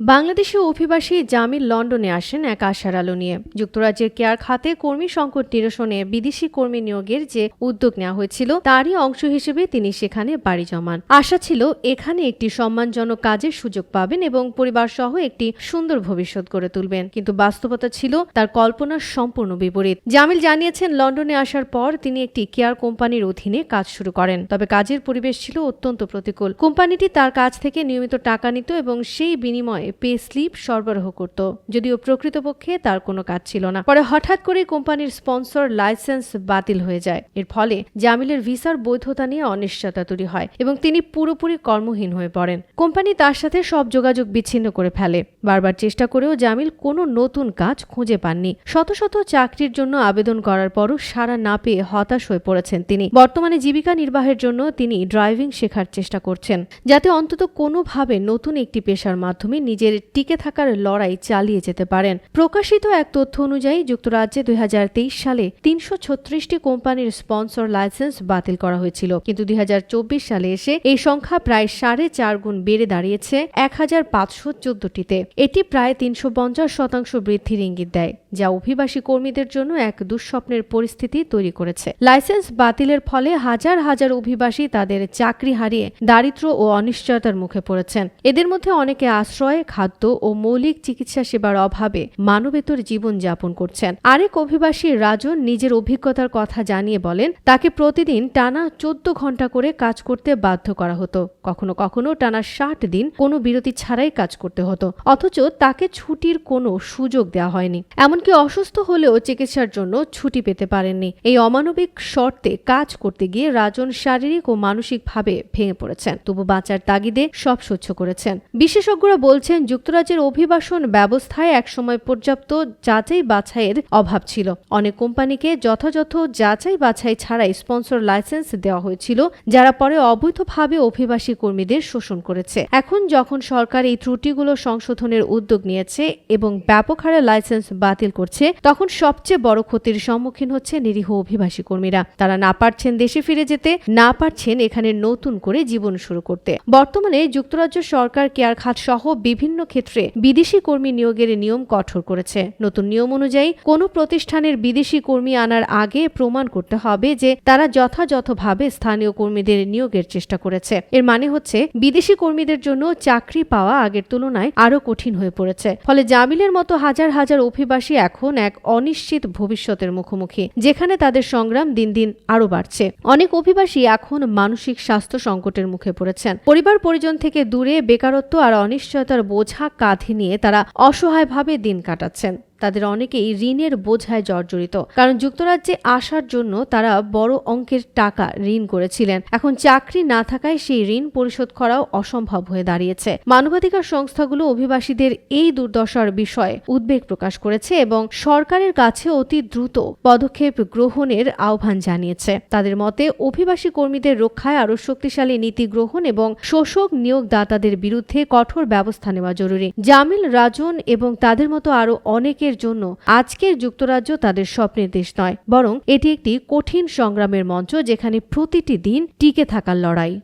বাংলাদেশি অভিবাসী জামিল লন্ডনে আসেন এক আশার আলো নিয়ে। যুক্তরাজ্যের কেয়ার খাতে কর্মী সংকট নিরসনে বিদেশি কর্মী নিয়োগের যে উদ্যোগ নেওয়া হয়েছিল, তারই অংশ হিসেবে তিনি সেখানে বাড়ি জমান। আশা ছিল এখানে একটি সম্মানজনক কাজের সুযোগ পাবেন এবং পরিবার সহ একটি সুন্দর ভবিষ্যৎ গড়ে তুলবেন। কিন্তু বাস্তবতা ছিল তার কল্পনার সম্পূর্ণ বিপরীত। জামিল জানিয়েছেন, লন্ডনে আসার পর তিনি একটি কেয়ার কোম্পানির অধীনে কাজ শুরু করেন। তবে কাজের পরিবেশ ছিল অত্যন্ত প্রতিকূল। কোম্পানিটি তার কাছ থেকে নিয়মিত টাকা নিত এবং সেই বিনিময়ে পে স্লিপ সরবরাহ করত, যদিও প্রকৃতপক্ষে তার কোনো কাজ ছিল না। পরে হঠাৎ করে কোম্পানির স্পন্সর লাইসেন্স বাতিল হয়ে যায়। এর ফলে জামিলের ভিসার বৈধতা নিয়ে অনিশ্চয়তা তৈরি হয় এবং তিনি পুরোপুরি কর্মহীন হয়ে পড়েন। কোম্পানি তার সাথে সব যোগাযোগ বিচ্ছিন্ন করে ফেলে। বারবার চেষ্টা করেও জামিল কোনো নতুন কাজ খুঁজে পাননি। শত শত চাকরির জন্য আবেদন করার পরও সাড়া না পেয়ে হতাশ হয়ে পড়েছেন তিনি। বর্তমানে জীবিকা নির্বাহের জন্য তিনি ড্রাইভিং শেখার চেষ্টা করছেন, যাতে অন্তত কোনোভাবে নতুন একটি পেশার মাধ্যমে নিজের টিকে থাকার লড়াই চালিয়ে যেতে পারেন। প্রকাশিত এক তথ্য অনুযায়ী, যুক্তরাজ্যে দুই হাজার তেইশ সালে তিনশো ছত্রিশটি কোম্পানির স্পন্সর লাইসেন্স বাতিল করা হয়েছিল। কিন্তু দুই হাজার চব্বিশ সালে এসে এই সংখ্যা প্রায় সাড়ে চার গুণ বেড়ে দাঁড়িয়েছে এক হাজার পাঁচশো চোদ্দটিতে এটি প্রায় তিনশো পঞ্চাশ শতাংশ বৃদ্ধির ইঙ্গিত দেয়, যা অভিবাসী কর্মীদের জন্য এক দুঃস্বপ্নের পরিস্থিতি তৈরি করেছে। লাইসেন্স বাতিলের ফলে হাজার হাজার অভিবাসী তাদের চাকরি হারিয়ে দারিদ্র ও অনিশ্চয়তার মুখে পড়েছেন। এদের মধ্যে অনেকে আশ্রয় খাদ্য ও মৌলিক চিকিৎসা সেবার অভাবে মানবেতর জীবন যাপন করছেন। আরেক অভিবাসী রাজন নিজের অভিজ্ঞতার কথা জানিয়ে বলেন, তাকে প্রতিদিন টানা চোদ্দ ঘণ্টা করে কাজ করতে বাধ্য করা হতো। কখনো কখনো টানা ষাট দিন কোনো বিরতি ছাড়াই কাজ করতে হতো। অথচ তাকে ছুটির কোনো সুযোগ দেওয়া হয়নি। এমনকি অসুস্থ হলেও চিকিৎসার জন্য ছুটি পেতে পারেননি। এই অমানবিক শর্তে কাজ করতে গিয়ে রাজন শারীরিক ও মানসিকভাবে ভেঙে পড়েছেন। তবু বাঁচার তাগিদে সব সহ্য করেছেন। বিশেষজ্ঞরা বলছেন যুক্তরাজ্যের অভিবাসন ব্যবস্থায় একসময় পর্যাপ্ত যাচাই বাছাইয়ের অভাব ছিল। অনেক কোম্পানিকে যথাযথ যাচাই বাছাই ছাড়াই স্পন্সর লাইসেন্স দেওয়া হয়েছিল, যারা পরে অবৈধভাবে অভিবাসী কর্মীদের শোষণ করেছে। এখন যখন সরকার এই ত্রুটিগুলো সংশোধনের উদ্যোগ নিয়েছে এবং ব্যাপক হারে লাইসেন্স বাতিল করছে, তখন সবচেয়ে বড় ক্ষতির সম্মুখীন হচ্ছে নিরীহ অভিবাসী কর্মীরা। তারা না পারছেন দেশে ফিরে যেতে, না পারছেন এখানে নতুন করে জীবন শুরু করতে। বর্তমানে যুক্তরাজ্য সরকার কেয়ার খাত সহ বিভিন্ন ক্ষেত্রে বিদেশি কর্মী নিয়োগের নিয়ম কঠোর করেছে। নতুন নিয়ম অনুযায়ী, কোনো প্রতিষ্ঠানের বিদেশি কর্মী আনার আগে প্রমাণ করতে হবে যে তারা যথাযথভাবে স্থানীয় কর্মীদের নিয়োগের চেষ্টা করেছে। এর মানে হচ্ছে, বিদেশি কর্মীদের জন্য চাকরি পাওয়া আগের তুলনায় আরও কঠিন হয়ে পড়েছে। ফলে জামিলের মতো হাজার হাজার অভিবাসী এখন এক অনিশ্চিত ভবিষ্যতের মুখোমুখি, যেখানে তাদের সংগ্রাম দিন দিন আরও বাড়ছে। অনেক অভিবাসী এখন মানসিক স্বাস্থ্য সংকটের মুখে পড়েছেন। পরিবার পরিজন থেকে দূরে বেকারত্ব আর অনিশ্চয়তার বোঝা কাঁধে নিয়ে তারা অসহায়ভাবে দিন কাটাচ্ছেন। তাদের অনেকেই ঋণের বোঝায় জর্জরিত, কারণ যুক্তরাজ্যে আসার জন্য তারা বড় অঙ্কের টাকা ঋণ করেছিলেন। এখন চাকরি না থাকায় সেই ঋণ পরিশোধ করাও অসম্ভব হয়ে দাঁড়িয়েছে। মানবাধিকার সংস্থাগুলো অভিবাসীদের এই দুর্দশার বিষয়ে উদ্বেগ প্রকাশ করেছে এবং সরকারের কাছে অতি দ্রুত পদক্ষেপ গ্রহণের আহ্বান জানিয়েছে। তাদের মতে, অভিবাসী কর্মীদের রক্ষায় আরও শক্তিশালী নীতি গ্রহণ এবং শোষক নিয়োগদাতাদের বিরুদ্ধে কঠোর ব্যবস্থা নেওয়া জরুরি। জামিল রাজন এবং তাদের মতো আরও অনেকে অনেকের জন্য আজকের যুক্তরাজ্য তাদের স্বপ্নের দেশ নয়, বরং এটি একটি কঠিন সংগ্রামের মঞ্চ যেখানে প্রতিটি দিন টিকে থাকার লড়াই।